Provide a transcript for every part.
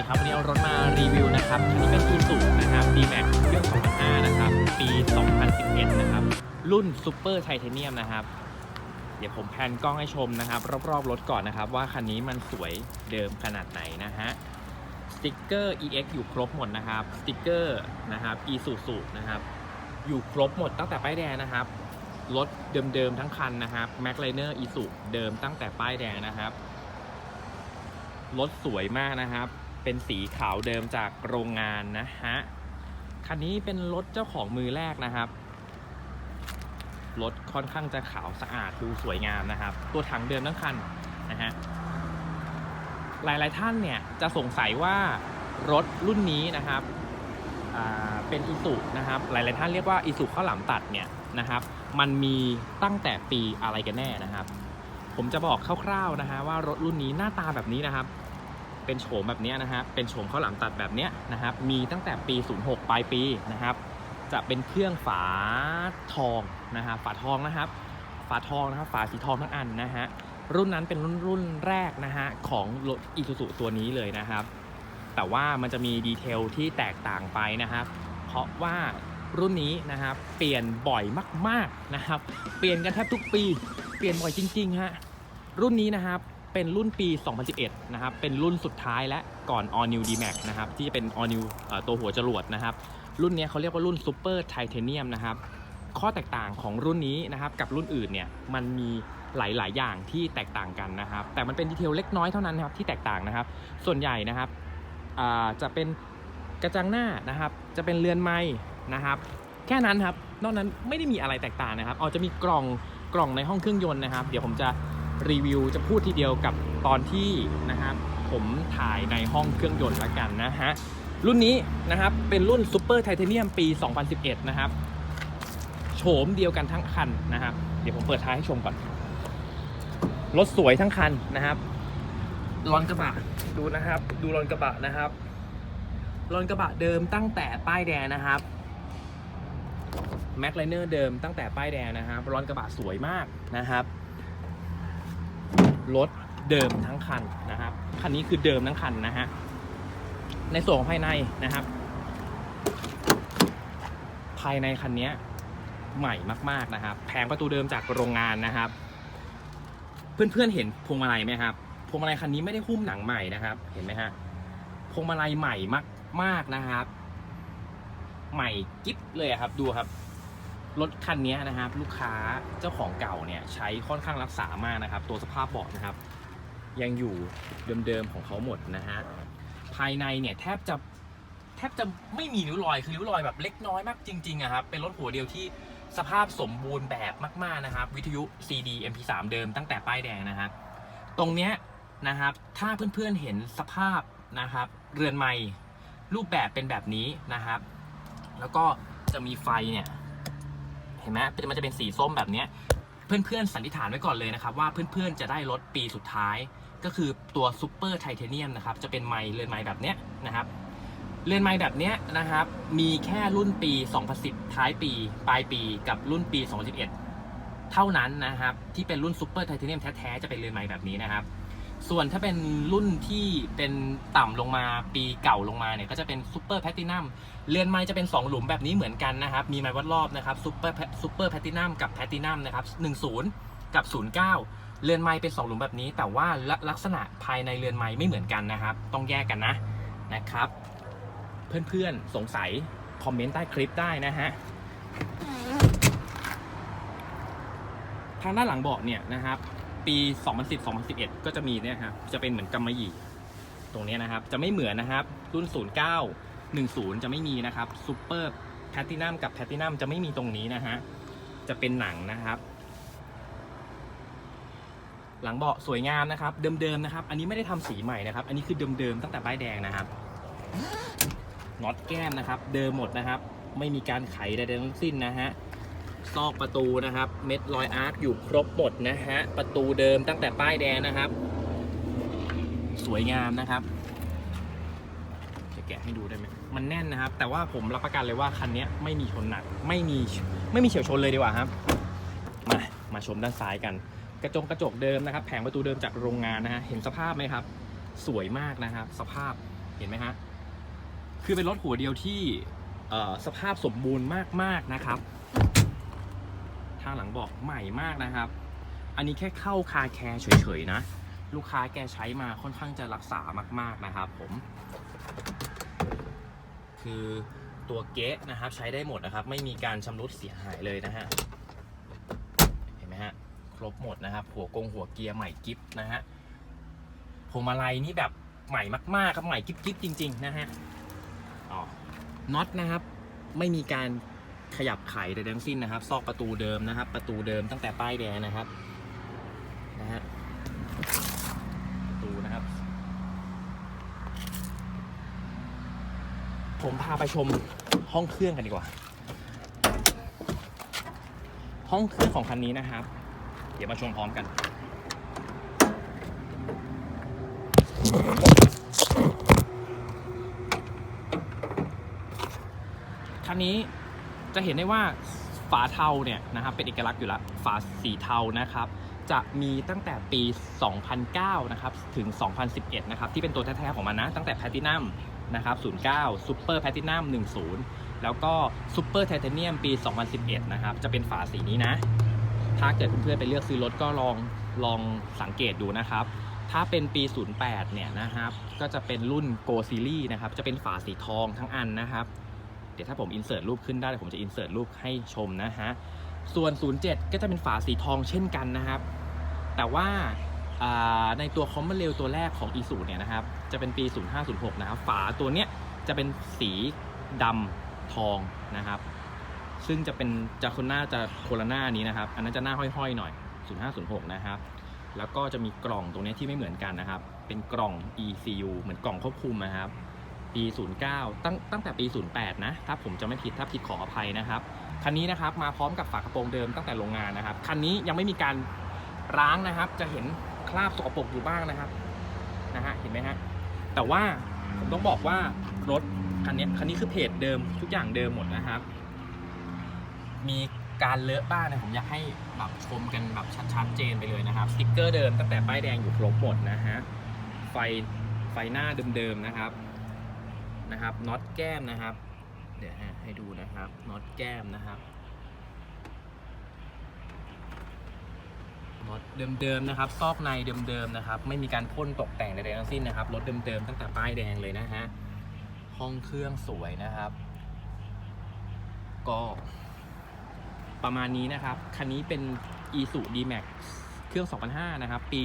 ดีครับ วันนี้เอารถมารีวิวนะครับคันนี้เป็น e s u นะครับ D-Max เครื่อง2005นะครับ ปี 2011 นะครับ รุ่น Super Titanium นะครับ เดี๋ยวผมแพนกล้องให้ชมนะครับ รอบๆรถก่อนนะครับ ว่าคันนี้มันสวยเดิมขนาดไหนนะฮะสติกเกอร์ EX อยู่ครบหมดนะครับสติกเกอร์นะครับ e s u s u นะครับ อยู่ครบหมดตั้งแต่ป้ายแดงนะครับ รถเดิมๆทั้งคันนะครับ Mac Liner e s u เดิมตั้งแต่ป้ายแดงนะครับรถสวยมากนะครับ เป็นสีขาวเดิมจากโรงงานนะฮะ คันนี้เป็นรถเจ้าของมือแรกนะครับ รถค่อนข้างจะขาวสะอาดดูสวยงามนะครับ ตัวถังเดิมทั้งคันนะฮะ หลายๆท่านเนี่ยจะสงสัยว่ารถรุ่นนี้นะครับเป็นอิสุนะครับ หลาย ๆ ท่านเรียกว่าอิสุข้าวหลามตัดเนี่ยนะครับ มันมีตั้งแต่ปีอะไรกันแน่นะครับ ผมจะบอกคร่าว ๆ นะฮะว่ารถรุ่นนี้หน้าตาแบบนี้นะครับ เป็นโฉมแบบนี้นะฮะเป็นโฉมข้าวหลามตัดแบบเนี้ยนะครับ มีตั้งแต่ปี 06 ปลายปีนะครับ จะเป็นเครื่องฝาทองนะฮะฝาทองนะครับ ฝาทองนะครับ ฝาสีทองทั้งอันนะฮะรุ่นนั้นเป็นรุ่นรุ่นแรกนะฮะของรถอีซูซูตัวนี้เลยนะครับ แต่ว่ามันจะมีดีเทลที่แตกต่างไปนะครับ เพราะว่ารุ่นนี้นะครับ เปลี่ยนบ่อยมาก ๆนะครับ เปลี่ยนกันแทบทุกปี เปลี่ยนบ่อยจริงๆฮะรุ่นนี้นะครับ เป็นรุ่นปี 2011 นะครับ เป็นรุ่นสุดท้ายและก่อน All New D-Max นะครับ ที่จะเป็น All New ตัวหัวจรวดนะครับ รุ่นนี้เขาเรียกว่ารุ่น Super Titanium นะครับ ข้อแตกต่างของรุ่นนี้นะครับกับรุ่นอื่นเนี่ย มันมีหลาย ๆ อย่างที่แตกต่างกันนะครับ แต่มันเป็นดีเทลเล็กน้อยเท่านั้นนะครับที่แตกต่างนะครับ ส่วนใหญ่นะครับจะเป็นกระจังหน้านะครับ จะเป็นเรือนไม้นะครับ แค่นั้นครับ นอกนั้นไม่ได้มีอะไรแตกต่างนะครับ เอาจะมีกล่องกล่องในห้องเครื่องยนต์นะครับ เดี๋ยวผมจะ รีวิวจะพูดทีเดียวกับตอนที่นะครับผมถ่ายในห้องเครื่องยนต์ละกันนะฮะ รุ่นนี้นะครับเป็นรุ่น Super Titanium ปี 2011 นะครับโฉมเดียวกันทั้งคันนะครับ เดี๋ยวผมเปิดท้ายให้ชมก่อน รถสวยทั้งคันนะครับรอนกระบะดูนะครับ ดูรอนกระบะนะครับรอนกระบะเดิมตั้งแต่ป้ายแดงนะครับแม็กไลเนอร์เดิมตั้งแต่ป้ายแดงนะครับรอนกระบะสวยมากนะครับ รถเดิมทั้งคันนะครับ คันนี้คือเดิมทั้งคันนะฮะ ในส่วนของภายในนะครับ ภายในคันนี้ใหม่มาก ๆนะครับ แผงประตูเดิมจากโรงงานนะครับ เพื่อนๆเห็นพวงมาลัยไหมครับ พวงมาลัยคันนี้ไม่ได้หุ้มหนังใหม่นะครับ เห็นไหมฮะ พวงมาลัยใหม่มากๆนะครับ ใหม่กิ๊บเลยครับ ดูครับ รถคันนี้นะครับลูกค้าเจ้าของเก่าเนี่ยใช้ค่อนข้างรักษามากนะครับ ตัวสภาพเบาะนะครับ ยังอยู่เดิมๆของเขาหมดนะฮะภายในเนี่ยแทบจะแทบจะไม่มีริ้วรอยคือริ้วรอยแบบเล็กน้อยมากจริงๆอะครับเป็นรถหัวเดียวที่สภาพสมบูรณ์แบบมากๆนะครับ วิทยุ CD MP3 เดิมตั้งแต่ป้ายแดงนะครับตรงเนี้ยนะครับถ้าเพื่อนๆเห็นสภาพนะครับ เรือนไม้รูปแบบเป็นแบบนี้นะครับ แล้วก็จะมีไฟเนี่ย เห็นไหมมันจะเป็นสีส้มแบบนี้เพื่อนๆสันนิษฐานไว้ก่อนเลยนะครับว่าเพื่อนๆจะได้รถปีสุดท้าย ก็คือตัวซูเปอร์ไทเทเนียมนะครับจะเป็นไม้เรือนไม้แบบเนี้ยนะครับเรือนไม้แบบนี้นะครับ มีแค่รุ่นปี 2010 ท้ายปี ปลายปีกับรุ่นปี 2011 เท่านั้นนะครับ ที่เป็นรุ่นซูเปอร์ไทเทเนียมแท้ ๆ จะเป็นเรือนไม้แบบนี้นะครับ ส่วนถ้าเป็นรุ่นที่เป็นต่ำลงมาปีเก่าลงมาเนี่ยก็จะเป็นซูเปอร์แพตตินัมเรือนไม้จะเป็น 2 หลุมแบบนี้เหมือนกันนะครับ มีไม้วัดรอบนะครับซูเปอร์ซูเปอร์แพตตินัมกับแพตตินัมนะครับ10 กับ 09 เรือนไม้เป็น 2 หลุมแบบนี้ แต่ว่าลักษณะภายในเรือนไม้ไม่เหมือนกันนะครับ ต้องแยกกันนะนะครับ เพื่อนๆสงสัยคอมเมนต์ใต้คลิปได้นะฮะทางด้านหลังเบาะเนี่ยนะครับ ปี 2010-2011 ก็จะมีเนี่ยครับจะเป็นเหมือนกำมะหยี่ตรงนี้นะครับ จะไม่เหมือนนะครับ รุ่น 09 10 จะไม่มีนะครับซูเปอร์แพตตินัมกับแพตตินัมจะไม่มีตรงนี้นะฮะจะเป็นหนังนะครับ หลังเบาะสวยงามนะครับ เดิมๆนะครับ อันนี้ไม่ได้ทำสีใหม่นะครับ อันนี้คือเดิมๆตั้งแต่ป้ายแดงนะครับน็อตแก้มนะครับ เดิมหมดนะครับ ไม่มีการไขใดๆทั้งสิ้นนะฮะ ซอกประตูนะครับ เม็ดรอยอาร์คอยู่ครบหมดนะฮะ ประตูเดิมตั้งแต่ป้ายแดงนะครับ สวยงามนะครับ จะแกะให้ดูได้ไหมมันแน่นนะครับ แต่ว่าผมรับประกันเลยว่าคันนี้ไม่มีชนหนัก ไม่มีไม่มีเฉียวชนเลยดีกว่าครับ มามาชมด้านซ้ายกัน กระจงกระจกเดิมนะครับ แผงประตูเดิมจากโรงงานนะฮะ เห็นสภาพไหมครับ สวยมากนะครับ สภาพเห็นไหมฮะ คือเป็นรถหัวเดียวที่สภาพสมบูรณ์มากๆนะครับ ทางหลังบอกใหม่มากนะครับ อันนี้แค่เข้าคาแคร์เฉยๆนะ ลูกค้าแกใช้มาค่อนข้างจะรักษามาก ๆนะครับผม คือตัวเก๊ะนะครับใช้ได้หมดนะครับ ไม่มีการชำรุดเสียหายเลยนะฮะเห็นไหมฮะครบหมดนะครับ หัวกงหัวเกียร์ใหม่กิฟนะฮะพวงมาลัยนี่แบบใหม่มากๆครับใหม่กิ๊บๆจริง ๆ นะฮะอ๋อน็อตนะครับ ไม่มีการ ขยับไขใดทั้งสิ้นนะครับ ซอกประตูเดิมนะครับ ประตูเดิมตั้งแต่ป้ายแดงนะครับนะฮะประตูนะครับ ผมพาไปชมห้องเครื่องกันดีกว่า ห้องเครื่องของคันนี้นะครับ เดี๋ยวมาชมพร้อมกันคันนี้ จะเห็นได้ว่าฝาเทาเนี่ยนะครับเป็นเอกลักษณ์อยู่แล้วฝาสีเทานะครับ จะมีตั้งแต่ปี 2009 นะครับถึง 2011 นะครับที่เป็นตัวแท้ๆของมันนะ ตั้งแต่แพ t ตินัมนะครับ 09ซูเปอร์แพ t ตินัม10 แล้วก็ซูเปอร์ไทเทเนียมปี 2011 นะครับ จะเป็นฝาสีนี้นะ ถ้าเกิดเพื่อนๆไปเลือกซื้อรถก็ลองลองสังเกตดูนะครับ ถ้าเป็นปี 08 เนี่ยนะครับ ก็จะเป็นรุ่น Go Series นะครับ จะเป็นฝาสีทองทั้งอันนะครับ ดี๋ยวถ้าผมอินเสิร์ตรูปขึ้นได้ผมจะอินเสิร์ตรูปให้ชมนะฮะ ส่วน 07 ก็จะเป็นฝาสีทองเช่นกันนะครับ แต่ว่าในตัวคอมมอนเรลตัวแรกของอีสูเนี่ยนะครับ จะเป็นปี 0506 นะครับ ฝาตัวเนี้ยจะเป็นสีดำทองนะครับ ซึ่งจะเป็นจะคนหน้าจะโคละหน้านี้นะครับ อันนั้นจะหน้าห้อยๆหน่อย 0506 นะครับ แล้วก็จะมีกล่องตรงนี้ที่ไม่เหมือนกันนะครับ เป็นกล่อง ECU เหมือนกล่องควบคุมนะครับ ปี 09 ตั้งตั้งแต่ปี 08 นะ ถ้าผมจะไม่ผิดถ้าผิดขออภัยนะครับ คันนี้นะครับมาพร้อมกับฝากระโปรงเดิมตั้งแต่โรงงานนะครับ คันนี้ยังไม่มีการล้างนะครับ จะเห็นคราบสกปรกอยู่บ้างนะครับ นะฮะ เห็นไหมฮะ แต่ว่าผมต้องบอกว่ารถคันนี้คันนี้คือเพจเดิมทุกอย่างเดิมหมดนะครับ มีการเลอะบ้างนะผมอยากให้แบบชมกันแบบชัดๆเจนไปเลยนะครับ สติ๊กเกอร์เดิมตั้งแต่ป้ายแดงอยู่ครบหมดนะฮะ ไฟไฟหน้าเดิมๆนะครับ นะครับน็อตแก้มนะครับ เดี๋ยวให้ดูนะครับน็อตแก้มนะครับน็อตเดิมๆนะครับ ซอกในเดิมๆนะครับ ไม่มีการพ่นตกแต่งใดๆทั้งสิ้นนะครับรถเดิมๆตั้งแต่ป้ายแดงเลยนะฮะห้องเครื่องสวยนะครับ ก็ประมาณนี้นะครับ คันนี้เป็น i s u D-Max เครื่อง 2005 นะครับ ปี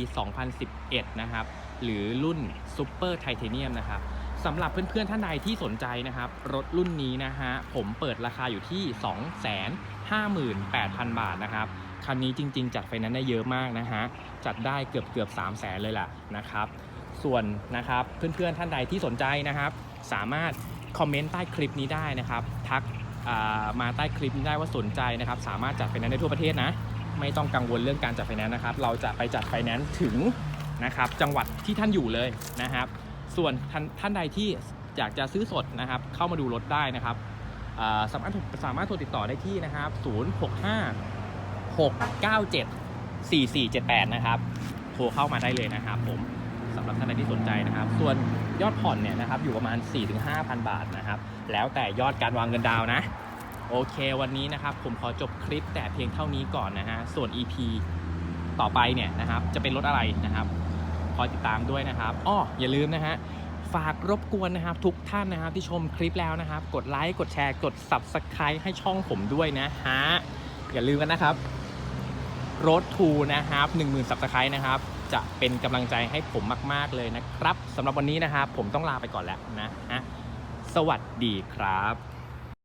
2011 นะครับ หรือรุ่น Super Titanium นะครับ สำหรับเพื่อนๆท่านใดที่สนใจนะครับ รถรุ่นนี้นะฮะผมเปิดราคาอยู่ที่ 258,000 บาทนะครับ คันนี้จริง ๆ จัดไฟแนนซ์ได้เยอะมากนะฮะจัดได้เกือบเกือบ3 0 0แสนเลยล่ะนะครับ ส่วนนะครับเพื่อนๆท่านใดที่สนใจนะครับ สามารถคอมเมนต์ใต้คลิปนี้ได้นะครับ ทักมาใต้คลิปนี้ได้ว่าสนใจนะครับ สามารถจัดไฟแนนซ์ได้ทั่วประเทศนะ ไม่ต้องกังวลเรื่องการจัดไฟแนนซ์นะครับ เราจะไปจัดไฟแนนซ์ถึงนะครับจังหวัดที่ท่านอยู่เลยนะครับ ส่วนท่านท่านใดที่อยากจะซื้อสดนะครับ เข้ามาดูรถได้นะครับสามารถสามารถโทรติดต่อได้ที่นะครับ 065 697 4478 นะครับ โทรเข้ามาได้เลยนะครับผมสำหรับท่านใดที่สนใจนะครับ ส่วนยอดผ่อนเนี่ยนะครับอยู่ประมาณ 4-5,000 บาทนะครับ แล้วแต่ยอดการวางเงินดาวน์นะโอเควันนี้นะครับ ผมขอจบคลิปแต่เพียงเท่านี้ก่อนนะฮะ ส่วน EP ต่อไปเนี่ยนะครับ จะเป็นรถอะไรนะครับ คอยติดตามด้วยนะครับอ้ออย่าลืมนะฮะฝากรบกวนนะครับ ทุกท่านนะครับที่ชมคลิปแล้วนะครับ กดไลค์กดแชร์กด Subscribe ให้ช่องผมด้วยนะฮะอย่าลืมกันนะครับรถทูนะครับ10,000 Subscribe นะครับ จะเป็นกำลังใจให้ผมมาก ๆ เลยนะครับสำหรับวันนี้นะครับ ผมต้องลาไปก่อนแล้วนะฮะสวัสดีครับ